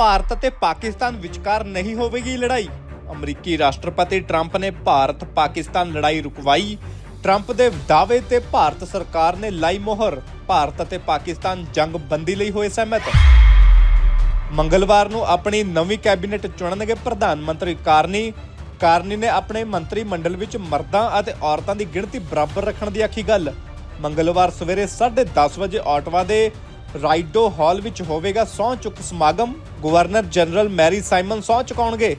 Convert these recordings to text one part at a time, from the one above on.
ਭਾਰਤ ਅਤੇ ਪਾਕਿਸਤਾਨ ਵਿਚਕਾਰ ਨਹੀਂ ਹੋਵੇਗੀ ਲੜਾਈ। ਅਮਰੀਕੀ ਰਾਸ਼ਟਰਪਤੀ ਟਰੰਪ ਨੇ ਭਾਰਤ ਪਾਕਿਸਤਾਨ ਲੜਾਈ ਰੁਕਵਾਈ। ਟਰੰਪ ਦੇ ਦਾਅਵੇ ਤੇ ਭਾਰਤ ਸਰਕਾਰ ਨੇ ਲਾਈ ਮੋਹਰ। ਭਾਰਤ ਅਤੇ ਪਾਕਿਸਤਾਨ ਜੰਗ ਬੰਦੀ ਲਈ ਹੋਏ ਸਹਿਮਤ। ਮੰਗਲਵਾਰ ਨੂੰ ਆਪਣੀ ਨਵੀਂ ਕੈਬਨਿਟ ਚੁਣਨਗੇ ਪ੍ਰਧਾਨ ਮੰਤਰੀ ਕਾਰਨੀ। ਕਾਰਨੀ ਨੇ ਆਪਣੇ ਮੰਤਰੀ ਮੰਡਲ ਵਿੱਚ ਮਰਦਾਂ ਅਤੇ ਔਰਤਾਂ ਦੀ ਗਿਣਤੀ ਬਰਾਬਰ ਰੱਖਣ ਦੀ ਆਖੀ ਗੱਲ। ਮੰਗਲਵਾਰ ਸਵੇਰੇ 10:30 ਵਜੇ ਆਟਵਾ ਦੇ ਰਾਈਡੋ ਹਾਲ ਵਿੱਚ ਹੋਵੇਗਾ ਸਹੁੰ ਚੁੱਕ ਸਮਾਗਮ। ਗਵਰਨਰ ਜਨਰਲ ਮੈਰੀ ਸਾਈਮਨ ਸਹੁੰ ਚੁਕਾਉਣਗੇ।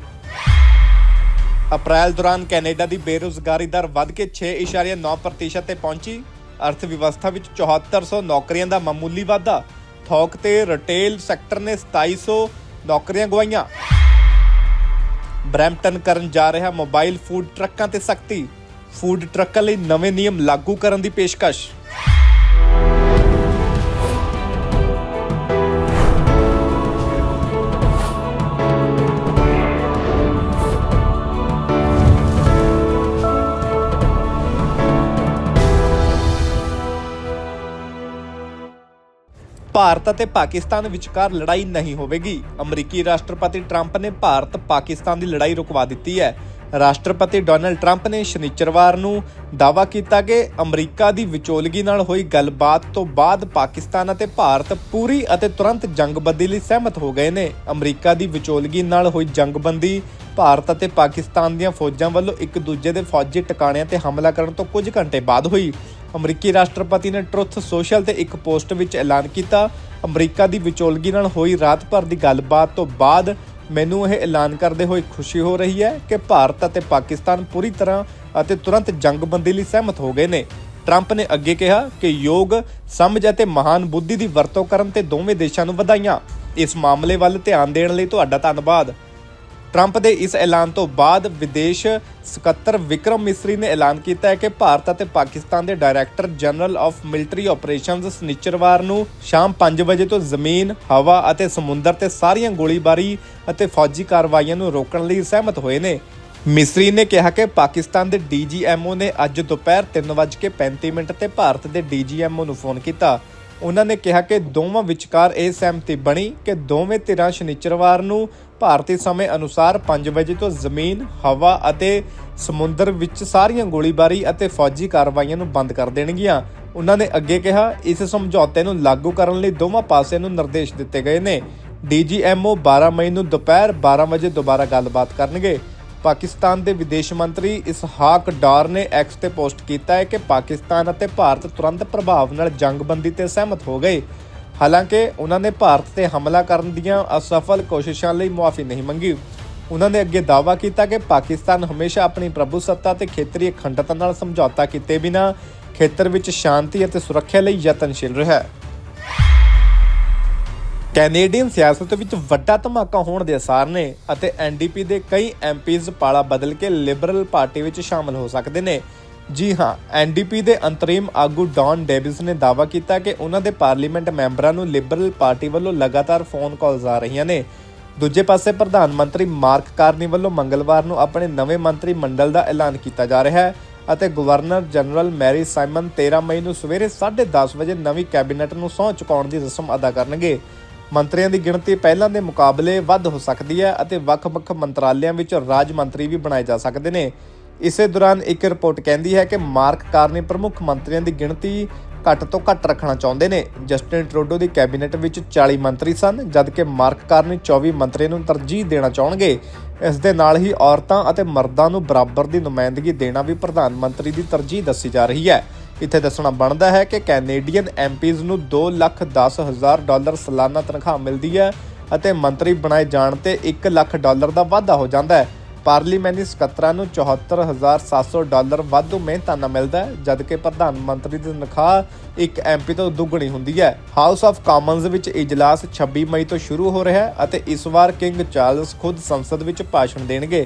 ਅਪ੍ਰੈਲ ਦੌਰਾਨ ਕੈਨੇਡਾ ਦੀ ਬੇਰੁਜ਼ਗਾਰੀ ਦਰ ਵੱਧ ਕੇ 6.9% ਤੇ ਪਹੁੰਚੀ। ਅਰਥ ਵਿਵਸਥਾ ਵਿੱਚ 7400 ਨੌਕਰੀਆਂ ਦਾ ਮਾਮੂਲੀ ਵਾਧਾ। ਥੋਕ ਤੇ ਰਿਟੇਲ ਸੈਕਟਰ ਨੇ 2700 ਨੌਕਰੀਆਂ ਗਵਾਈਆਂ। ਬਰੈਂਪਟਨ ਕਰਨ ਜਾ ਰਿਹਾ ਮੋਬਾਈਲ ਫੂਡ ਟਰੱਕਾਂ ਤੇ ਸਖਤੀ। ਫੂਡ ਟਰੱਕਾਂ ਲਈ ਨਵੇਂ ਨਿਯਮ ਲਾਗੂ ਕਰਨ ਦੀ ਪੇਸ਼ਕਸ਼। ਭਾਰਤ ਅਤੇ ਪਾਕਿਸਤਾਨ ਵਿਚਕਾਰ ਲੜਾਈ ਨਹੀਂ ਹੋਵੇਗੀ। ਅਮਰੀਕੀ ਰਾਸ਼ਟਰਪਤੀ ਟਰੰਪ ਨੇ ਭਾਰਤ ਪਾਕਿਸਤਾਨ ਦੀ ਲੜਾਈ ਰੁਕਵਾ ਦਿੱਤੀ ਹੈ। ਰਾਸ਼ਟਰਪਤੀ ਡੋਨਲਡ ਟਰੰਪ ਨੇ ਸ਼ਨੀਚਰਵਾਰ ਨੂੰ ਦਾਅਵਾ ਕੀਤਾ ਕਿ ਅਮਰੀਕਾ ਦੀ ਵਿਚੋਲਗੀ ਨਾਲ ਹੋਈ ਗੱਲਬਾਤ ਤੋਂ ਬਾਅਦ ਪਾਕਿਸਤਾਨ ਅਤੇ ਭਾਰਤ ਪੂਰੀ ਅਤੇ ਤੁਰੰਤ ਜੰਗਬੰਦੀ ਲਈ ਸਹਿਮਤ ਹੋ ਗਏ ਨੇ। ਅਮਰੀਕਾ ਦੀ ਵਿਚੋਲਗੀ ਨਾਲ ਹੋਈ ਜੰਗਬੰਦੀ ਭਾਰਤ ਅਤੇ ਪਾਕਿਸਤਾਨ ਦੀਆਂ ਫੌਜਾਂ ਵੱਲੋਂ ਇੱਕ ਦੂਜੇ ਦੇ ਫੌਜੀ ਟਿਕਾਣਿਆਂ ਤੇ ਹਮਲਾ ਕਰਨ ਤੋਂ ਕੁਝ ਘੰਟੇ ਬਾਅਦ ਹੋਈ। ਅਮਰੀਕੀ ਰਾਸ਼ਟਰਪਤੀ ਨੇ ਟਰੁੱਥ ਸੋਸ਼ਲ ਤੇ ਇੱਕ ਪੋਸਟ ਵਿੱਚ ਐਲਾਨ ਕੀਤਾ। ਅਮਰੀਕਾ ਦੀ ਵਿਚੋਲਗੀ ਨਾਲ ਹੋਈ ਰਾਤ ਭਰ ਦੀ ਗੱਲਬਾਤ ਤੋਂ ਬਾਅਦ ਮੈਨੂੰ ਇਹ ਐਲਾਨ ਕਰਦੇ ਹੋਏ ਖੁਸ਼ੀ ਹੋ ਰਹੀ ਹੈ ਕਿ ਭਾਰਤ ਅਤੇ ਪਾਕਿਸਤਾਨ ਪੂਰੀ ਤਰ੍ਹਾਂ ਅਤੇ ਤੁਰੰਤ ਜੰਗਬੰਦੀ ਲਈ ਸਹਿਮਤ ਹੋ ਗਏ ਨੇ। ਟਰੰਪ ਨੇ ਅੱਗੇ ਕਿਹਾ ਕਿ ਯੋਗ, ਸਮਝ ਅਤੇ ਮਹਾਨ ਬੁੱਧੀ ਦੀ ਵਰਤੋਂ ਕਰਨ ਤੇ ਦੋਵੇਂ ਦੇਸ਼ਾਂ ਨੂੰ ਵਧਾਈਆਂ। ਇਸ ਮਾਮਲੇ ਵੱਲ ਧਿਆਨ ਦੇਣ ਲਈ ਤੁਹਾਡਾ ਧੰਨਵਾਦ। ਟਰੰਪ ਦੇ ਇਸ ਐਲਾਨ ਤੋਂ ਬਾਅਦ ਵਿਦੇਸ਼ ਸਕੱਤਰ ਵਿਕਰਮ ਮਿਸਰੀ ਨੇ ਐਲਾਨ ਕੀਤਾ ਹੈ ਕਿ ਭਾਰਤ ਅਤੇ ਪਾਕਿਸਤਾਨ ਦੇ director general of military operations ਸਨੀਚਰਵਾਰ ਨੂੰ ਸ਼ਾਮ 5 ਵਜੇ ਤੋਂ ਜ਼ਮੀਨ, ਹਵਾ ਅਤੇ ਸਮੁੰਦਰ ਤੇ ਸਾਰੀਆਂ ਗੋਲੀਬਾਰੀ ਅਤੇ ਫੌਜੀ ਕਾਰਵਾਈਆਂ ਨੂੰ ਰੋਕਣ ਲਈ ਸਹਿਮਤ ਹੋਏ ਨੇ। ਮਿਸਰੀ ਨੇ ਕਿਹਾ ਕਿ ਪਾਕਿਸਤਾਨ ਦੇ ਡੀਜੀਐਮਓ ਨੇ ਅੱਜ ਦੁਪਹਿਰ 3:35 ਮਿੰਟ ਤੇ ਭਾਰਤ ਦੇ ਡੀਜੀਐਮਓ ਨੂੰ ਫੋਨ ਕੀਤਾ। ਉਹਨਾਂ ਨੇ ਕਿਹਾ ਕਿ ਦੋਵਾਂ ਵਿਚਕਾਰ ਇਹ ਸਹਿਮਤੀ ਬਣੀ ਕਿ ਦੋਵੇਂ ਧਿਰਾਂ ਸ਼ਨੀਚਰਵਾਰ ਨੂੰ ਭਾਰਤੀ ਸਮੇਂ ਅਨੁਸਾਰ 5 ਵਜੇ ਤੋਂ ਜ਼ਮੀਨ, ਹਵਾ ਅਤੇ ਸਮੁੰਦਰ ਵਿੱਚ ਸਾਰੀਆਂ ਗੋਲੀਬਾਰੀ ਅਤੇ ਫੌਜੀ ਕਾਰਵਾਈਆਂ ਨੂੰ ਬੰਦ ਕਰ ਦੇਣਗੀਆਂ। ਉਹਨਾਂ ਨੇ ਅੱਗੇ ਕਿਹਾ ਇਸ ਸਮਝੌਤੇ ਨੂੰ ਲਾਗੂ ਕਰਨ ਲਈ ਦੋਵਾਂ ਪਾਸਿਆਂ ਨੂੰ ਨਿਰਦੇਸ਼ ਦਿੱਤੇ ਗਏ ਨੇ। ਡੀਜੀਐਮਓ 12 ਮਈ ਨੂੰ ਦੁਪਹਿਰ 12 ਵਜੇ ਦੁਬਾਰਾ ਗੱਲਬਾਤ ਕਰਨਗੇ। ਪਾਕਿਸਤਾਨ ਦੇ ਵਿਦੇਸ਼ ਮੰਤਰੀ ਇਸਹਾਕ ਡਾਰ ਨੇ ਐਕਸ ਤੇ ਪੋਸਟ ਕੀਤਾ ਹੈ ਕਿ ਪਾਕਿਸਤਾਨ ਅਤੇ ਭਾਰਤ ਤੁਰੰਤ ਪ੍ਰਭਾਵ ਨਾਲ ਜੰਗਬੰਦੀ ਤੇ ਸਹਿਮਤ ਹੋ ਗਏ। ਹਾਲਾਂਕਿ, ਉਹਨਾਂ ਨੇ ਭਾਰਤ ਤੇ ਹਮਲਾ ਕਰਨ ਦੀਆਂ ਅਸਫਲ ਕੋਸ਼ਿਸ਼ਾਂ ਲਈ ਮੁਆਫੀ ਨਹੀਂ ਮੰਗੀ। ਉਹਨਾਂ ਨੇ ਅੱਗੇ ਦਾਅਵਾ ਕੀਤਾ ਕਿ ਪਾਕਿਸਤਾਨ ਹਮੇਸ਼ਾ ਆਪਣੀ ਪ੍ਰਭੂਸੱਤਾ ਤੇ ਖੇਤਰੀ ਅਖੰਡਤਾ ਨਾਲ ਸਮਝੌਤਾ ਕੀਤੇ ਬਿਨਾਂ ਖੇਤਰ ਵਿੱਚ ਸ਼ਾਂਤੀ ਅਤੇ ਸੁਰੱਖਿਆ ਲਈ ਯਤਨਸ਼ੀਲ ਰਿਹਾ ਹੈ। ਕੈਨੇਡੀਅਨ ਸਿਆਸਤ ਵਿੱਚ ਵੱਡਾ ਧਮਾਕਾ ਹੋਣ ਦੇ ਅਸਾਰ ਨੇ ਅਤੇ ਐਨਡੀਪੀ ਦੇ ਕਈ ਐਮਪੀਜ਼ ਪਾਲਾ ਬਦਲ ਕੇ ਲਿਬਰਲ ਪਾਰਟੀ ਵਿੱਚ ਸ਼ਾਮਲ ਹੋ ਸਕਦੇ ਨੇ। ਜੀ ਹਾਂ ਐਨਡੀਪੀ ਦੇ ਅੰਤਰੀਮ ਆਗੂ ਡੌਨ ਡੇਵਿਸ ਨੇ ਦਾਅਵਾ ਕੀਤਾ ਕਿ ਉਹਨਾਂ ਦੇ ਪਾਰਲੀਮੈਂਟ ਮੈਂਬਰਾਂ ਨੂੰ ਲਿਬਰਲ ਪਾਰਟੀ ਵੱਲੋਂ ਲਗਾਤਾਰ ਫੋਨ ਕਾਲਸ ਆ ਰਹੀਆਂ ਨੇ। ਦੂਜੇ ਪਾਸੇ ਪ੍ਰਧਾਨ ਮੰਤਰੀ ਮਾਰਕ ਕਾਰਨੀ ਵੱਲੋਂ ਮੰਗਲਵਾਰ ਨੂੰ ਆਪਣੇ ਨਵੇਂ ਮੰਤਰੀ ਮੰਡਲ ਦਾ ਐਲਾਨ ਕੀਤਾ ਜਾ ਰਿਹਾ ਹੈ ਅਤੇ ਗਵਰਨਰ ਜਨਰਲ ਮੈਰੀ ਸਾਈਮਨ 13 ਮਈ ਨੂੰ ਸਵੇਰੇ 10:30 ਵਜੇ ਨਵੀਂ ਕੈਬਨਿਟ ਨੂੰ ਸਹੁੰ ਚੁਕਾਉਣ ਦੀ ਰਸਮ ਅਦਾ ਕਰਨਗੇ। ਮੰਤਰੀਆਂ ਦੀ ਗਿਣਤੀ ਪਹਿਲਾਂ ਦੇ ਮੁਕਾਬਲੇ ਵੱਧ ਹੋ ਸਕਦੀ ਹੈ ਅਤੇ ਵੱਖ-ਵੱਖ ਮੰਤਰਾਲਿਆਂ ਵਿੱਚ ਰਾਜ ਮੰਤਰੀ ਵੀ ਬਣਾਏ ਜਾ ਸਕਦੇ ਨੇ। ਇਸੇ ਦੌਰਾਨ ਇੱਕ ਰਿਪੋਰਟ ਕਹਿੰਦੀ ਹੈ ਕਿ ਮਾਰਕ ਕਾਰਨੀ ਪ੍ਰਮੁੱਖ ਮੰਤਰੀਆਂ ਦੀ ਗਿਣਤੀ ਘੱਟ ਤੋਂ ਘੱਟ ਰੱਖਣਾ ਚਾਹੁੰਦੇ ਨੇ। ਜਸਟਿਨ ਟਰੂਡੋ ਦੀ ਕੈਬਨਿਟ ਵਿੱਚ 40 ਮੰਤਰੀ ਸਨ, ਜਦਕਿ ਮਾਰਕ ਕਾਰਨੀ 24 ਮੰਤਰੀਆਂ ਨੂੰ ਤਰਜੀਹ ਦੇਣਾ ਚਾਹਣਗੇ। ਇਸ ਦੇ ਨਾਲ ਹੀ ਔਰਤਾਂ ਅਤੇ ਮਰਦਾਂ ਨੂੰ ਬਰਾਬਰ ਦੀ ਨੁਮਾਇੰਦਗੀ ਦੇਣਾ ਵੀ ਪ੍ਰਧਾਨ ਮੰਤਰੀ ਦੀ ਤਰਜੀਹ ਦੱਸੀ ਜਾ ਰਹੀ ਹੈ। ਇੱਥੇ ਦੱਸਣਾ ਬਣਦਾ ਹੈ ਕਿ ਕੈਨੇਡੀਅਨ ਐਮਪੀਜ਼ ਨੂੰ 2 ਲੱਖ 10 ਹਜ਼ਾਰ ਡਾਲਰ ਸਾਲਾਨਾ ਤਨਖਾਹ ਮਿਲਦੀ ਹੈ ਅਤੇ ਮੰਤਰੀ ਬਣਾਏ ਜਾਣ ਤੇ 1 ਲੱਖ ਡਾਲਰ ਦਾ ਵਾਧਾ ਹੋ ਜਾਂਦਾ ਹੈ। ਪਾਰਲੀਮੈਂਟੀ ਸਕੱਤਰਾਂ ਨੂੰ 74700 ਡਾਲਰ ਵਾਧੂ ਮਿਹਨਤਾਨਾ ਮਿਲਦਾ ਹੈ, ਜਦਕਿ ਪ੍ਰਧਾਨ ਮੰਤਰੀ ਦੀ ਤਨਖਾਹ ਇੱਕ ਐਮਪੀ ਤੋਂ ਦੁੱਗਣੀ ਹੁੰਦੀ ਹੈ। ਹਾਊਸ ਆਫ ਕਾਮਨਜ਼ ਵਿੱਚ ਇਜਲਾਸ 26 ਮਈ ਤੋਂ ਸ਼ੁਰੂ ਹੋ ਰਿਹਾ ਹੈ ਅਤੇ ਇਸ ਵਾਰ ਕਿੰਗ ਚਾਰਲਸ ਖੁਦ ਸੰਸਦ ਵਿੱਚ ਭਾਸ਼ਣ ਦੇਣਗੇ।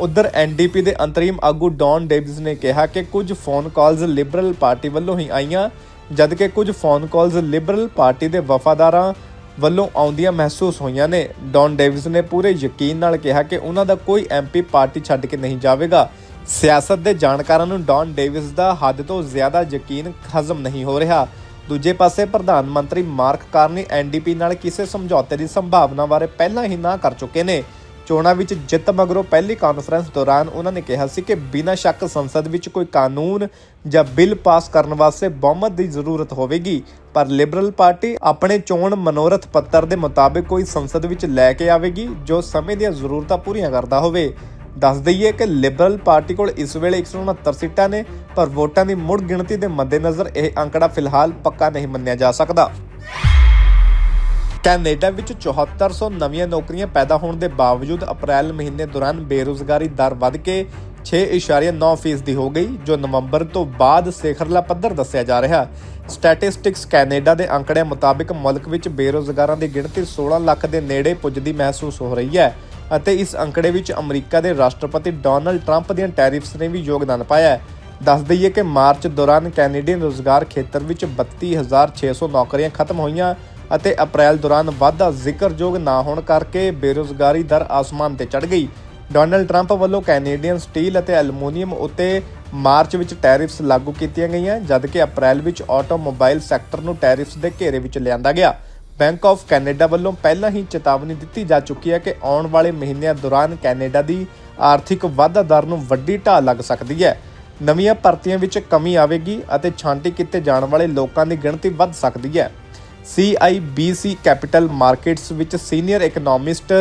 ਉਧਰ ਐਨਡੀਪੀ ਦੇ ਅੰਤਰੀਮ ਆਗੂ ਡੌਨ ਡੇਵਿਸ ਨੇ ਕਿਹਾ ਕਿ ਕੁਝ ਫੋਨ ਕਾਲਸ ਲਿਬਰਲ ਪਾਰਟੀ ਵੱਲੋਂ ਹੀ ਆਈਆਂ, ਜਦਕਿ ਕੁਝ ਫੋਨ ਕਾਲਸ ਲਿਬਰਲ ਪਾਰਟੀ ਦੇ ਵਫਾਦਾਰਾਂ ਵੱਲੋਂ ਆਉਂਦੀਆਂ ਮਹਿਸੂਸ ਹੋਈਆਂ ਨੇ। ਡੌਨ ਡੇਵਿਸ ਨੇ ਪੂਰੇ ਯਕੀਨ ਨਾਲ ਕਿਹਾ ਕਿ ਉਹਨਾਂ ਦਾ ਕੋਈ ਐਮਪੀ ਪਾਰਟੀ ਛੱਡ ਕੇ ਨਹੀਂ ਜਾਵੇਗਾ। ਸਿਆਸਤ ਦੇ ਜਾਣਕਾਰਾਂ ਨੂੰ ਡੌਨ ਡੇਵਿਸ ਦਾ ਹੱਦ ਤੋਂ ਜ਼ਿਆਦਾ ਯਕੀਨ ਹਜ਼ਮ ਨਹੀਂ ਹੋ ਰਿਹਾ। ਦੂਜੇ ਪਾਸੇ ਪ੍ਰਧਾਨ ਮੰਤਰੀ ਮਾਰਕ ਕਾਰਨੀ ਐਨਡੀਪੀ ਨਾਲ ਕਿਸੇ ਸਮਝੌਤੇ ਦੀ ਸੰਭਾਵਨਾ ਬਾਰੇ ਪਹਿਲਾਂ ਹੀ ਨਾ ਕਰ ਚੁੱਕੇ ਨੇ। ਚੋਣਾਂ ਵਿੱਚ ਜਿੱਤ ਮਗਰੋਂ ਪਹਿਲੀ ਕਾਨਫਰੰਸ ਦੌਰਾਨ ਉਹਨਾਂ ਨੇ ਕਿਹਾ ਸੀ ਕਿ ਬਿਨਾਂ ਸ਼ੱਕ ਸੰਸਦ ਵਿੱਚ ਕੋਈ ਕਾਨੂੰਨ ਜਾਂ ਬਿੱਲ ਪਾਸ ਕਰਨ ਵਾਸਤੇ ਬਹੁਮਤ ਦੀ ਜ਼ਰੂਰਤ ਹੋਵੇਗੀ। ਪਰ ਲਿਬਰਲ ਪਾਰਟੀ ਆਪਣੇ ਚੋਣ ਮਨੋਰਥ ਪੱਤਰ ਦੇ ਮੁਤਾਬਿਕ ਕੋਈ ਸੰਸਦ ਵਿੱਚ ਲੈ ਕੇ ਆਵੇਗੀ ਜੋ ਸਮੇਂ ਦੀਆਂ ਜ਼ਰੂਰਤਾਂ ਪੂਰੀਆਂ ਕਰਦਾ ਹੋਵੇ। ਦੱਸ ਦਈਏ ਕਿ ਲਿਬਰਲ ਪਾਰਟੀ ਕੋਲ ਇਸ ਵੇਲੇ 169 ਸੀਟਾਂ ਨੇ, ਪਰ ਵੋਟਾਂ ਦੀ ਮੁੜ ਗਿਣਤੀ ਦੇ ਮੱਦੇਨਜ਼ਰ ਇਹ ਅੰਕੜਾ ਫਿਲਹਾਲ ਪੱਕਾ ਨਹੀਂ ਮੰਨਿਆ ਜਾ ਸਕਦਾ। ਕੈਨੇਡਾ ਵਿੱਚ 7400 ਨਵੀਆਂ ਨੌਕਰੀਆਂ ਪੈਦਾ ਹੋਣ ਦੇ ਬਾਵਜੂਦ ਅਪ੍ਰੈਲ ਮਹੀਨੇ ਦੌਰਾਨ ਬੇਰੁਜ਼ਗਾਰੀ ਦਰ ਵਧ ਕੇ 6.9% ਦੀ ਹੋ ਗਈ, ਜੋ ਨਵੰਬਰ ਤੋਂ ਬਾਅਦ ਸਿਖਰਲਾ ਪੱਧਰ ਦੱਸਿਆ ਜਾ ਰਿਹਾ। ਸਟੈਟਿਸਟਿਕਸ ਕੈਨੇਡਾ ਦੇ ਅੰਕੜਿਆਂ ਮੁਤਾਬਕ ਮੁਲਕ ਵਿੱਚ ਬੇਰੁਜ਼ਗਾਰਾਂ ਦੀ ਗਿਣਤੀ 16 ਲੱਖ ਦੇ ਨੇੜੇ ਪੁੱਜਦੀ ਮਹਿਸੂਸ ਹੋ ਰਹੀ ਹੈ ਅਤੇ ਇਸ ਅੰਕੜੇ ਵਿੱਚ ਅਮਰੀਕਾ ਦੇ ਰਾਸ਼ਟਰਪਤੀ ਡੋਨਲਡ ਟਰੰਪ ਦੀਆਂ ਟੈਰਿਫਸ ਨੇ ਵੀ ਯੋਗਦਾਨ ਪਾਇਆ ਦੱਸ ਦਈਏ ਕਿ ਮਾਰਚ ਦੌਰਾਨ ਕੈਨੇਡੀਅਨ ਰੋਜ਼ਗਾਰ ਖੇਤਰ ਵਿੱਚ 32600 ਨੌਕਰੀਆਂ ਖਤਮ ਹੋਈਆਂ ਅਤੇ ਅਪ੍ਰੈਲ ਦੌਰਾਨ ਵਾਧਾ ਜ਼ਿਕਰਯੋਗ ਨਾ ਹੋਣ ਕਰਕੇ ਬੇਰੁਜ਼ਗਾਰੀ ਦਰ ਆਸਮਾਨ ਤੇ ਚੜ ਗਈ। ਡੋਨਲਡ ਟਰੰਪ ਵੱਲੋਂ ਕੈਨੇਡੀਅਨ ਸਟੀਲ ਅਤੇ ਐਲੂਮੀਨੀਅਮ ਉੱਤੇ ਮਾਰਚ ਵਿੱਚ ਟੈਰਿਫਸ ਲਾਗੂ ਕੀਤੀਆਂ ਗਈਆਂ ਜਦਕਿ ਅਪ੍ਰੈਲ ਵਿੱਚ ਆਟੋਮੋਬਾਈਲ ਸੈਕਟਰ ਨੂੰ ਟੈਰਿਫਸ ਦੇ ਘੇਰੇ ਵਿੱਚ ਲਿਆਂਦਾ ਗਿਆ। ਬੈਂਕ ਆਫ ਕੈਨੇਡਾ ਵੱਲੋਂ ਪਹਿਲਾਂ ਹੀ ਚੇਤਾਵਨੀ ਦਿੱਤੀ ਜਾ ਚੁੱਕੀ ਹੈ ਕਿ ਆਉਣ ਵਾਲੇ ਮਹੀਨਿਆਂ ਦੌਰਾਨ ਕੈਨੇਡਾ ਦੀ ਆਰਥਿਕ ਵਾਧਾ ਦਰ ਨੂੰ ਵੱਡੀ ਢਾਹ ਲੱਗ ਸਕਦੀ ਹੈ। ਨਵੀਆਂ ਭਰਤੀਆਂ ਵਿੱਚ ਕਮੀ ਆਵੇਗੀ ਅਤੇ ਛਾਂਟੀ ਕੀਤੇ ਜਾਣ ਵਾਲੇ ਲੋਕਾਂ ਦੀ ਗਿਣਤੀ ਵੱਧ ਸਕਦੀ ਹੈ। CIBC ਕੈਪੀਟਲ ਮਾਰਕੀਟਸ ਵਿੱਚ ਸੀਨੀਅਰ ਇਕਨੋਮਿਸਟ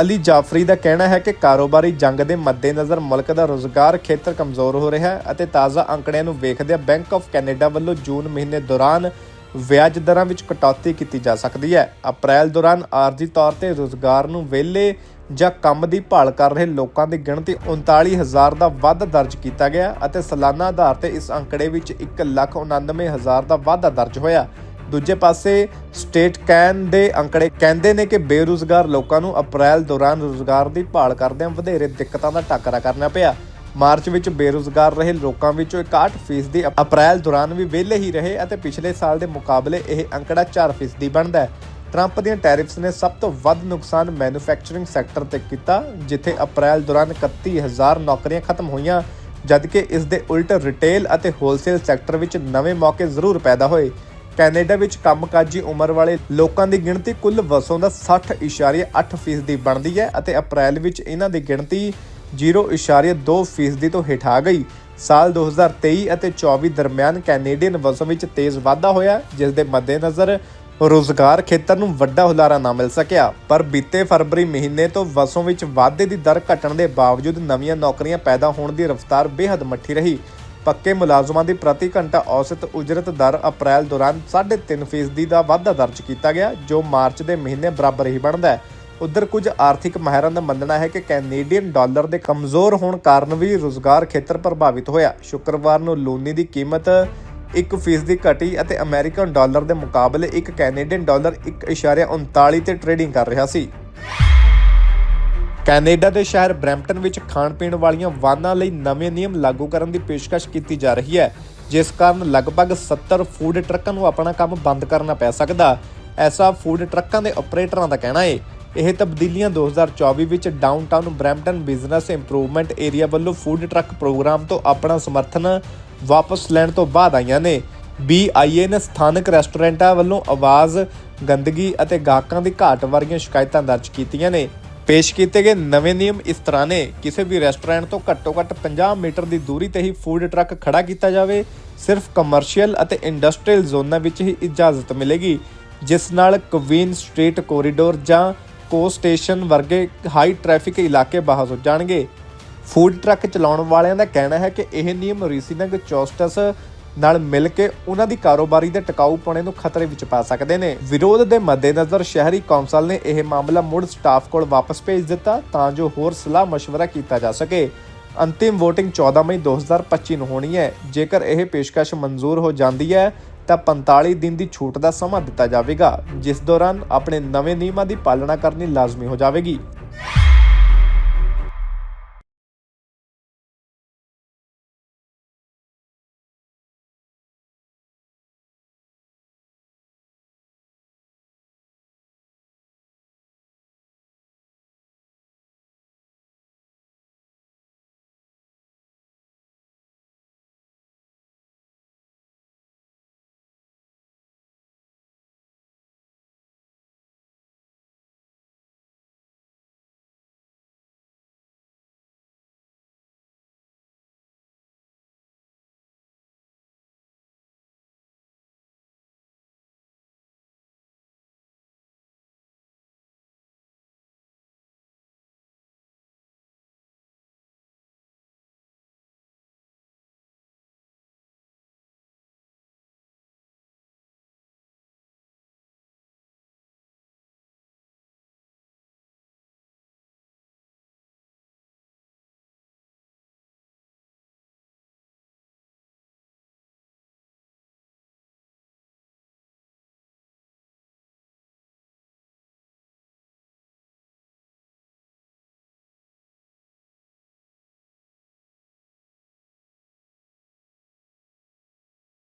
ਅਲੀ ਜਾਫਰੀ ਦਾ ਕਹਿਣਾ ਹੈ ਕਿ ਕਾਰੋਬਾਰੀ ਜੰਗ ਦੇ ਮੱਦੇਨਜ਼ਰ ਮੁਲਕ ਦਾ ਰੋਜ਼ਗਾਰ ਖੇਤਰ ਕਮਜ਼ੋਰ ਹੋ ਰਿਹਾ ਹੈ ਅਤੇ ਤਾਜ਼ਾ ਅੰਕੜਿਆਂ ਨੂੰ ਵੇਖਦਿਆਂ ਬੈਂਕ ਆਫ ਕੈਨੇਡਾ ਵੱਲੋਂ ਜੂਨ ਮਹੀਨੇ ਦੌਰਾਨ ਵਿਆਜ ਦਰਾਂ ਵਿੱਚ ਕਟੌਤੀ ਕੀਤੀ ਜਾ ਸਕਦੀ ਹੈ। ਅਪ੍ਰੈਲ ਦੌਰਾਨ ਆਰਜ਼ੀ ਤੌਰ ਤੇ ਰੋਜ਼ਗਾਰ ਨੂੰ ਵਿਹਲੇ ਜਾਂ ਕੰਮ ਦੀ ਭਾਲ ਕਰ ਰਹੇ ਲੋਕਾਂ ਦੀ ਗਿਣਤੀ 39000 ਦਾ ਵਾਧਾ ਦਰਜ ਕੀਤਾ ਗਿਆ ਅਤੇ ਸਾਲਾਨਾ ਆਧਾਰ ਤੇ ਇਸ ਅੰਕੜੇ ਵਿੱਚ 199000 ਦਾ ਵਾਧਾ ਦਰਜ ਹੋਇਆ। ਦੂਜੇ ਪਾਸੇ ਸਟੇਟ ਕੈਨ ਦੇ ਅੰਕੜੇ ਕਹਿੰਦੇ ਨੇ ਕਿ ਬੇਰੁਜ਼ਗਾਰ ਲੋਕਾਂ ਨੂੰ ਅਪ੍ਰੈਲ ਦੌਰਾਨ ਰੋਜ਼ਗਾਰ ਦੀ ਭਾਲ ਕਰਦਿਆਂ ਵਧੇਰੇ ਦਿੱਕਤਾਂ ਦਾ ਟਾਕਰਾ ਕਰਨਾ ਪਿਆ। ਮਾਰਚ ਵਿੱਚ ਬੇਰੁਜ਼ਗਾਰ ਰਹੇ ਲੋਕਾਂ ਵਿੱਚੋਂ 61% ਦੀ ਅਪ੍ਰੈਲ ਦੌਰਾਨ ਵੀ ਵਿਹਲੇ ਹੀ ਰਹੇ ਅਤੇ ਪਿਛਲੇ ਸਾਲ ਦੇ ਮੁਕਾਬਲੇ ਇਹ ਅੰਕੜਾ 4% ਦੀ ਬਣਦਾ ਹੈ। ਟਰੰਪ ਦੀਆਂ ਟੈਰਿਫਸ ਨੇ ਸਭ ਤੋਂ ਵੱਧ ਨੁਕਸਾਨ ਮੈਨੂਫੈਕਚਰਿੰਗ ਸੈਕਟਰ ਤੇ ਕੀਤਾ, ਜਿੱਥੇ ਅਪ੍ਰੈਲ ਦੌਰਾਨ 31000 ਨੌਕਰੀਆਂ ਖਤਮ ਹੋਈਆਂ, ਜਦਕਿ ਇਸ ਦੇ ਉਲਟ ਰਿਟੇਲ ਅਤੇ ਹੋਲਸੇਲ ਸੈਕਟਰ ਵਿੱਚ ਨਵੇਂ ਮੌਕੇ ਜ਼ਰੂਰ ਪੈਦਾ ਹੋਏ। ਕੈਨੇਡਾ ਵਿੱਚ ਕੰਮਕਾਜੀ ਉਮਰ ਵਾਲੇ ਲੋਕਾਂ ਦੀ ਗਿਣਤੀ ਕੁੱਲ ਵਸੋਂ ਦਾ 60.8% ਦੀ ਬਣਦੀ ਹੈ ਅਤੇ ਅਪ੍ਰੈਲ ਵਿੱਚ ਇਹਨਾਂ ਦੀ ਗਿਣਤੀ 0.2% ਤੋਂ ਹੇਠ ਆ ਗਈ। ਸਾਲ 2023 ਅਤੇ 24 ਦਰਮਿਆਨ ਕੈਨੇਡੀਅਨ ਵਸੋਂ ਵਿੱਚ ਤੇਜ਼ ਵਾਧਾ ਹੋਇਆ, ਜਿਸ ਦੇ ਮੱਦੇਨਜ਼ਰ ਰੋਜ਼ਗਾਰ ਖੇਤਰ ਨੂੰ ਵੱਡਾ ਹੁਲਾਰਾ ਨਾ ਮਿਲ ਸਕਿਆ। ਪਰ ਬੀਤੇ ਫਰਵਰੀ ਮਹੀਨੇ ਤੋਂ ਵਸੋਂ ਵਿੱਚ ਵਾਧੇ ਦੀ ਦਰ ਘਟਣ ਦੇ ਬਾਵਜੂਦ ਨਵੀਆਂ ਨੌਕਰੀਆਂ ਪੈਦਾ ਹੋਣ ਦੀ ਰਫ਼ਤਾਰ ਬੇहद ਮੱਠੀ ਰਹੀ। ਪੱਕੇ ਮੁਲਾਜ਼ਮਾਂ ਦੀ ਪ੍ਰਤੀ ਘੰਟਾ ਔਸਤ ਉਜਰਤ ਦਰ ਅਪ੍ਰੈਲ ਦੌਰਾਨ 3.5% ਦਾ ਵਾਧਾ ਦਰਜ ਕੀਤਾ ਗਿਆ, ਜੋ ਮਾਰਚ ਦੇ ਮਹੀਨੇ ਬਰਾਬਰ ਹੀ ਬਣਦਾ ਹੈ। ਉਧਰ ਕੁਝ ਆਰਥਿਕ ਮਾਹਿਰਾਂ ਦਾ ਮੰਨਣਾ ਹੈ ਕਿ ਕੈਨੇਡੀਅਨ ਡਾਲਰ ਦੇ ਕਮਜ਼ੋਰ ਹੋਣ ਕਾਰਨ ਵੀ ਰੋਜ਼ਗਾਰ ਖੇਤਰ ਪ੍ਰਭਾਵਿਤ ਹੋਇਆ। ਸ਼ੁੱਕਰਵਾਰ ਨੂੰ ਲੂਨੀ ਦੀ ਕੀਮਤ 1% ਦੀ ਘਟੀ ਅਤੇ ਅਮਰੀਕਨ ਡਾਲਰ ਦੇ ਮੁਕਾਬਲੇ ਇੱਕ ਕੈਨੇਡੀਅਨ ਡਾਲਰ 1.39 ਤੇ ਟ੍ਰੇਡਿੰਗ ਕਰ ਰਿਹਾ ਸੀ। ਕੈਨੇਡਾ ਦੇ ਸ਼ਹਿਰ ਬਰੈਂਪਟਨ ਵਿੱਚ ਖਾਣ ਪੀਣ ਵਾਲੀਆਂ ਵਾਹਨਾਂ ਲਈ ਨਵੇਂ ਨਿਯਮ ਲਾਗੂ ਕਰਨ ਦੀ ਪੇਸ਼ਕਸ਼ ਕੀਤੀ ਜਾ ਰਹੀ ਹੈ, ਜਿਸ ਕਾਰਨ ਲਗਭਗ 70 ਫੂਡ ਟਰੱਕਾਂ ਨੂੰ ਆਪਣਾ ਕੰਮ ਬੰਦ ਕਰਨਾ ਪੈ ਸਕਦਾ। ਐਸਾ ਫੂਡ ਟਰੱਕਾਂ ਦੇ ਆਪਰੇਟਰਾਂ ਦਾ ਕਹਿਣਾ ਹੈ, ਇਹ ਤਬਦੀਲੀਆਂ 2024 ਵਿੱਚ downtown Brampton business improvement area ਵੱਲੋਂ ਫੂਡ ਟਰੱਕ ਪ੍ਰੋਗਰਾਮ ਤੋਂ ਆਪਣਾ ਸਮਰਥਨ ਵਾਪਸ ਲੈਣ ਤੋਂ ਬਾਅਦ ਆਈਆਂ ਨੇ। BIA ਨੇ ਸਥਾਨਕ ਰੈਸਟੋਰੈਂਟਾਂ ਵੱਲੋਂ ਆਵਾਜ਼, ਗੰਦਗੀ ਅਤੇ ਗਾਹਕਾਂ ਦੀ ਘਾਟ ਵਰਗੀਆਂ ਸ਼ਿਕਾਇਤਾਂ ਦਰਜ ਕੀਤੀਆਂ ਨੇ। ਪੇਸ਼ ਕੀਤੇ ਗਏ ਨਵੇਂ ਨਿਯਮ ਇਸ ਤਰ੍ਹਾਂ ਨੇ। ਕਿਸੇ ਵੀ ਰੈਸਟੋਰੈਂਟ ਤੋਂ ਘੱਟੋ-ਘੱਟ 50 ਮੀਟਰ ਦੀ ਦੂਰੀ ਤੇ ਹੀ ਫੂਡ ਟਰੱਕ ਖੜਾ ਕੀਤਾ ਜਾਵੇ, ਸਿਰਫ ਕਮਰਸ਼ੀਅਲ ਅਤੇ ਇੰਡਸਟਰੀਅਲ ਜ਼ੋਨਾਂ ਵਿੱਚ ਹੀ ਇਜਾਜ਼ਤ ਮਿਲੇਗੀ, ਜਿਸ ਨਾਲ ਕਵੀਨ ਸਟਰੀਟ ਕੋਰੀਡੋਰ ਜਾਂ ਕੋ ਸਟੇਸ਼ਨ ਵਰਗੇ ਹਾਈ ਟ੍ਰੈਫਿਕ ਇਲਾਕੇ ਬਾਹਰ ਹੋ ਜਾਣਗੇ। ਫੂਡ ਟਰੱਕ ਚਲਾਉਣ ਵਾਲਿਆਂ ਦਾ ਕਹਿਣਾ ਹੈ ਕਿ ਇਹ ਨਿਯਮ ਰੀਸੀਨਗ ਚੌਸਟਸ ਨਾਲ ਮਿਲ ਕੇ ਉਹਨਾਂ ਦੀ ਕਾਰੋਬਾਰੀ ਦੇ ਟਿਕਾਊ ਟਿਕਾਊਪਣੇ ਨੂੰ ਖਤਰੇ ਵਿੱਚ ਪਾ ਸਕਦੇ ਨੇ। ਵਿਰੋਧ ਦੇ ਮੱਦੇਨਜ਼ਰ ਸ਼ਹਿਰੀ ਕੌਂਸਲ ਨੇ ਇਹ ਮਾਮਲਾ ਮੁੜ ਸਟਾਫ ਕੋਲ ਵਾਪਸ ਭੇਜ ਦਿੱਤਾ ਤਾਂ ਜੋ ਹੋਰ ਸਲਾਹ مشਵਰਾ ਕੀਤਾ ਜਾ ਸਕੇ। ਅੰਤਿਮ VOTING 14 ਮਈ 2025 ਨੂੰ ਹੋਣੀ ਹੈ। ਜੇਕਰ ਇਹ ਪੇਸ਼ਕਸ਼ ਮਨਜ਼ੂਰ ਹੋ ਜਾਂਦੀ ਹੈ, ਤਾਂ 45 ਦਿਨ ਦੀ ਛੂਟ ਦਾ ਸਮਾਂ ਦਿੱਤਾ ਜਾਵੇਗਾ, ਜਿਸ ਦੌਰਾਨ ਆਪਣੇ ਨਵੇਂ ਨਿਯਮਾਂ ਦੀ ਪਾਲਣਾ ਕਰਨੀ ਲਾਜ਼ਮੀ ਹੋ ਜਾਵੇਗੀ।